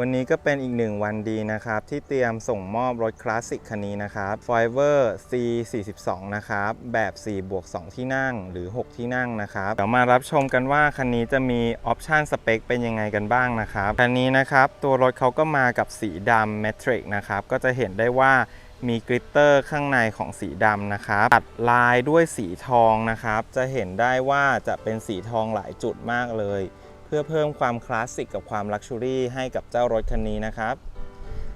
วันนี้ก็เป็นอีกหนึ่งวันดีนะครับ ที่เตรียมส่งมอบรถคลาสสิกคันนี้นะครับ f i v e r C42 นะครับ แบบ 4 บวก 2 ที่นั่งหรือ 6 ที่นั่งนะครับ เดี๋ยวมารับชมกันว่า คันนี้จะมีออปชันสเปคเป็นยังไงกันบ้างนะครับ คันนี้นะครับ ตัวรถเขาก็มากับสีดำ m a t r i c นะครับ ก็จะเห็นได้ว่ามีกริตเตอร์ข้างในของสีดำนะครับ ตัดลายด้วยสีทองนะครับ จะเห็นได้ว่าจะเป็นสีทองหลายจุดมากเลย พื่อเพิ่มความคลาสสิกกับความลักชัวรี่ให้กับเจ้ารถคันนี้นะครับ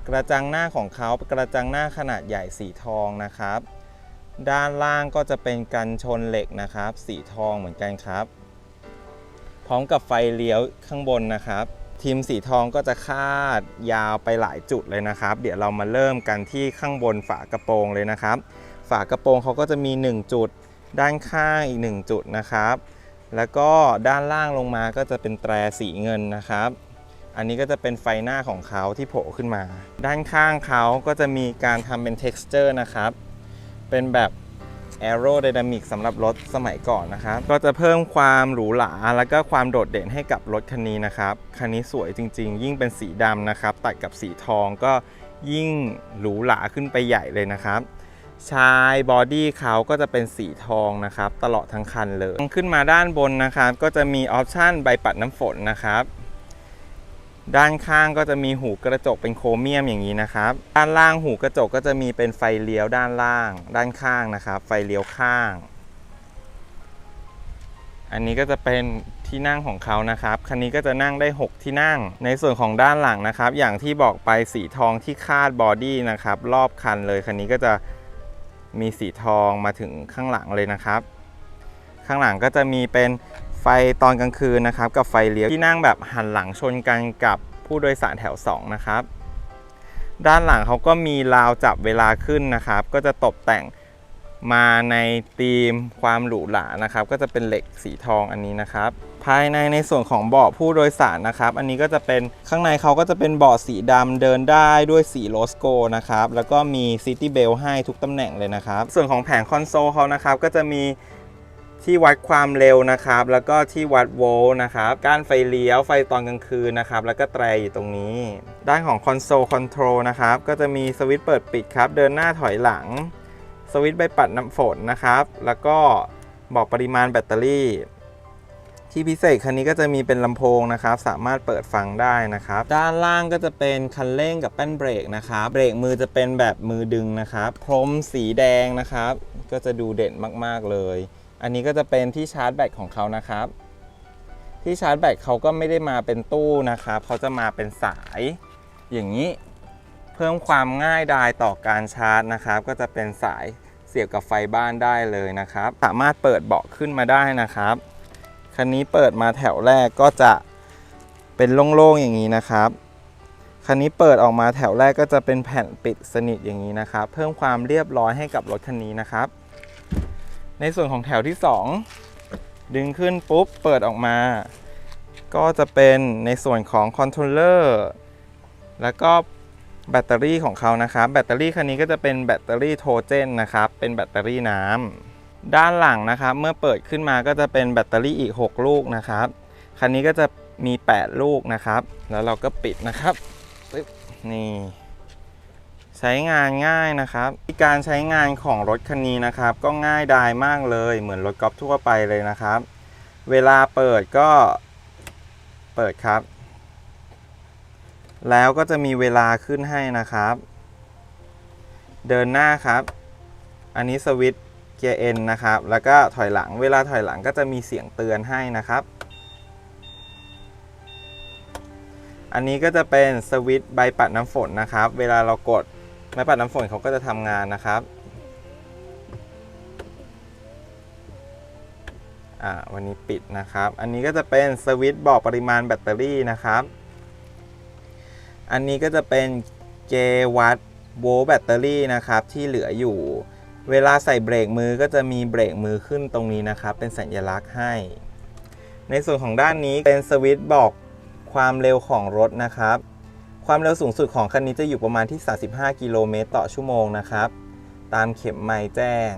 กระจังหน้าของเขากระจังหน้าขนาดใหญ่สีทองนะครับ ด้านล่างก็จะเป็นกันชนเหล็กนะครับ สีทองเหมือนกันครับ พร้อมกับไฟเลี้ยวข้างบนนะครับทีมสีทองก็จะคาดยาวไปหลายจุดเลยนะครับ เดี๋ยวเรามาเริ่มกันที่ข้างบนฝากระโปรงเลยนะครับ ฝากระโปรงเขาก็จะมี 1 จุด ด้านข้างอีก 1 จุดนะครับ แล้วก็ด้านล่างลงมาก็จะเป็นแตรสีเงินนะครับ อันนี้ก็จะเป็นไฟหน้าของเขาที่โผล่ขึ้นมา ด้านข้างเขาก็จะมีการทำเป็น texture นะครับ เป็นแบบ aerodynamic สำหรับรถสมัยก่อนนะครับ ก็จะเพิ่มความหรูหราแล้วก็ความโดดเด่นให้กับรถคันนี้นะครับ คันนี้สวยจริง ๆ ยิ่งเป็นสีดำนะครับ ตัดกับสีทองก็ยิ่งหรูหราขึ้นไปใหญ่เลยนะครับ ชายบอดี้เขาก็จะเป็นสีทองนะครับ ตลอดทั้งคันเลยขึ้นมาด้านบนนะครับ ก็จะมีออปชันใบปัดน้ำฝนนะครับ ด้านข้างก็จะมีหูกระจกเป็นโครเมียมอย่างนี้นะครับ ด้านล่างหูกระจกก็จะมีเป็นไฟเลี้ยวด้านล่าง ด้านข้างนะครับ ไฟเลี้ยวข้าง อันนี้ก็จะเป็นที่นั่งของเขานะครับ คันนี้ก็จะนั่งได้ 6 ที่นั่ง ในส่วนของด้านหลังนะครับ อย่างที่บอกไปสีทองที่คาดบอดี้นะครับ รอบคันเลย คันนี้ก็จะ มีสีทองมาถึงข้างหลังเลยนะครับ ข้างหลังก็จะมีเป็นไฟตอนกลางคืนนะครับ กับไฟเลี้ยวที่นั่งแบบหันหลังชนกันกับผู้โดยสารแถว 2 นะครับ ด้านหลังเขาก็มีราวจับเวลาขึ้นนะครับ ก็จะตกแต่งมาในธีมความหรูหรานะครับ ก็จะเป็นเหล็กสีทองอันนี้นะครับ ภายในในส่วนของเบาะผู้โดยสารนะครับ อันนี้ก็จะเป็นข้างในเขาก็จะเป็นเบาะสีดำเดินได้ด้วยสีโลสโกนะครับ แล้วก็มีซิตี้เบลให้ทุกตำแหน่งเลยนะครับ ส่วนของแผงคอนโซลเขานะครับ ก็จะมีที่วัดความเร็วนะครับ แล้วก็ที่วัดโวลต์นะครับ กานไฟเลี้ยวไฟตอนกลางคืนนะครับ แล้วก็แตรอยู่ตรงนี้ ด้านของคอนโซลคอนโทรลนะครับ ก็จะมีสวิตช์เปิดปิดครับ เดินหน้าถอยหลัง สวิตช์ใบปัดน้ำฝนนะครับ แล้วก็บอกปริมาณแบตเตอรี่ ที่พิเศษคันนี้ก็จะมีเป็นลำโพงนะครับ สามารถเปิดฟังได้นะครับ ด้านล่างก็จะเป็นคันเร่งกับแป้นเบรกนะครับ เบรกมือจะเป็นแบบมือดึงนะครับ พรมสีแดงนะครับ ก็จะดูเด่นมากๆเลย อันนี้ก็จะเป็นที่ชาร์จแบตของเขานะครับ ที่ชาร์จแบตเขาก็ไม่ได้มาเป็นตู้นะครับเขาจะมาเป็นสาย อย่างนี้ เพิ่มความง่ายดายต่อการชาร์จนะครับ ก็จะเป็นสายเสียบกับไฟบ้านได้เลยนะครับ สามารถเปิดเบาะขึ้นมาได้นะครับ คันนี้เปิดมาแถวแรกก็จะเป็นโล่งๆอย่างนี้นะครับ คันนี้เปิดออกมาแถวแรกก็จะเป็นแผ่นปิดสนิทอย่างนี้นะครับ เพิ่มความเรียบร้อยให้กับรถคันนี้นะครับ ในส่วนของแถวที่ 2 ดึงขึ้นปุ๊บเปิดออกมา ก็จะเป็นในส่วนของคอนโทรลเลอร์แล้วก็แบตเตอรี่ของเขานะครับ แบตเตอรี่คันนี้ก็จะเป็นแบตเตอรี่โทเจนนะครับ เป็นแบตเตอรี่น้ำ ด้านหลังนะครับ เมื่อเปิดขึ้นมาก็จะเป็นแบตเตอรี่อีก 6 ลูกนะครับ คันนี้ก็จะมี 8 ลูกนะครับ แล้วเราก็ปิดนะครับปึ๊บนี่ใช้งานง่ายนะครับการใช้งานของรถคันนี้นะครับ ก็ง่ายดายมากเลยเหมือนรถกอล์ฟทั่วไปเลยนะครับ เวลาเปิดก็เปิดครับ แล้วก็จะมีเวลาขึ้นให้นะครับ เดินหน้าครับ อันนี้สวิตช์ เกียร์ N นะครับ แล้วก็ถอยหลัง เวลาถอยหลังก็จะมีเสียงเตือนให้นะครับ อันนี้ก็จะเป็นสวิตช์ใบปัดน้ำฝนนะครับ เวลาเรากดใบปัดน้ำฝนเขาก็จะทำงานนะครับอ่าวันนี้ปิดนะครับ อันนี้ก็จะเป็นสวิตช์บอกปริมาณแบตเตอรี่นะครับ อันนี้ก็จะเป็นเกวัตโวลต์แบตเตอรี่นะครับที่เหลืออยู่ เวลาใส่เบรกมือก็จะมีเบรกมือขึ้นตรงนี้นะครับ เป็นสัญลักษณ์ให้ ในส่วนของด้านนี้เป็นสวิตช์บอกความเร็วของรถนะครับ ความเร็วสูงสุดของคันนี้จะอยู่ประมาณที่ 35 กิโลเมตรต่อชั่วโมงนะครับ ตามเข็มไม้แจ้ง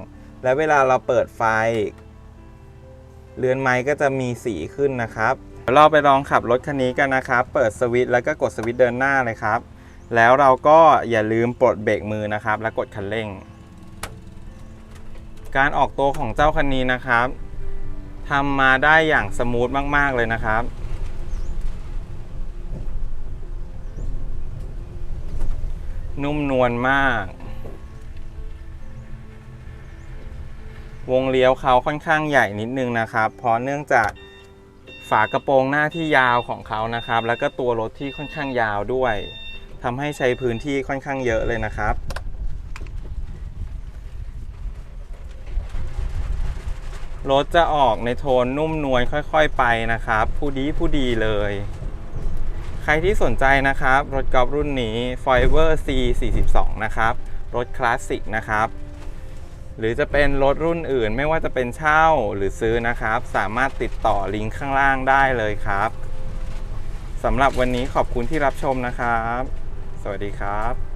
และเวลาเราเปิดไฟ เรือนไม้ก็จะมีสีขึ้นนะครับเดี๋ยวเราไปลองขับรถคันนี้กันนะครับ เปิดสวิตช์แล้วก็กดสวิตช์เดินหน้าเลยครับ แล้วเราก็อย่าลืมปลดเบรกมือนะครับ แล้วกดคันเร่ง การออกตัวของเจ้าคันนี้นะครับทำมาได้อย่างสมูทมาก ๆ เลยนะครับ นุ่มนวลมาก วงเลี้ยวเขาค่อนข้างใหญ่นิดนึงนะครับ เพราะเนื่องจากฝากระโปรงหน้าที่ยาวของเขานะครับ แล้วก็ตัวรถที่ค่อนข้างยาวด้วยทำให้ใช้พื้นที่ค่อนข้างเยอะเลยนะครับ รถจะออกในโทนนุ่มนวลค่อยๆไปนะครับ ผู้ดีผู้ดีเลย ใครที่สนใจนะครับ รถกอล์ฟรุ่นนี้ f o r e v e r C42 นะครับ รถคลาสสิกนะครับ หรือจะเป็นรถรุ่นอื่นไม่ว่าจะเป็นเช่าหรือซื้อนะครับ สามารถติดต่อลิงก์ข้างล่างได้เลยครับสำหรับวันนี้ขอบคุณที่รับชมนะครับ สวัสดีครับ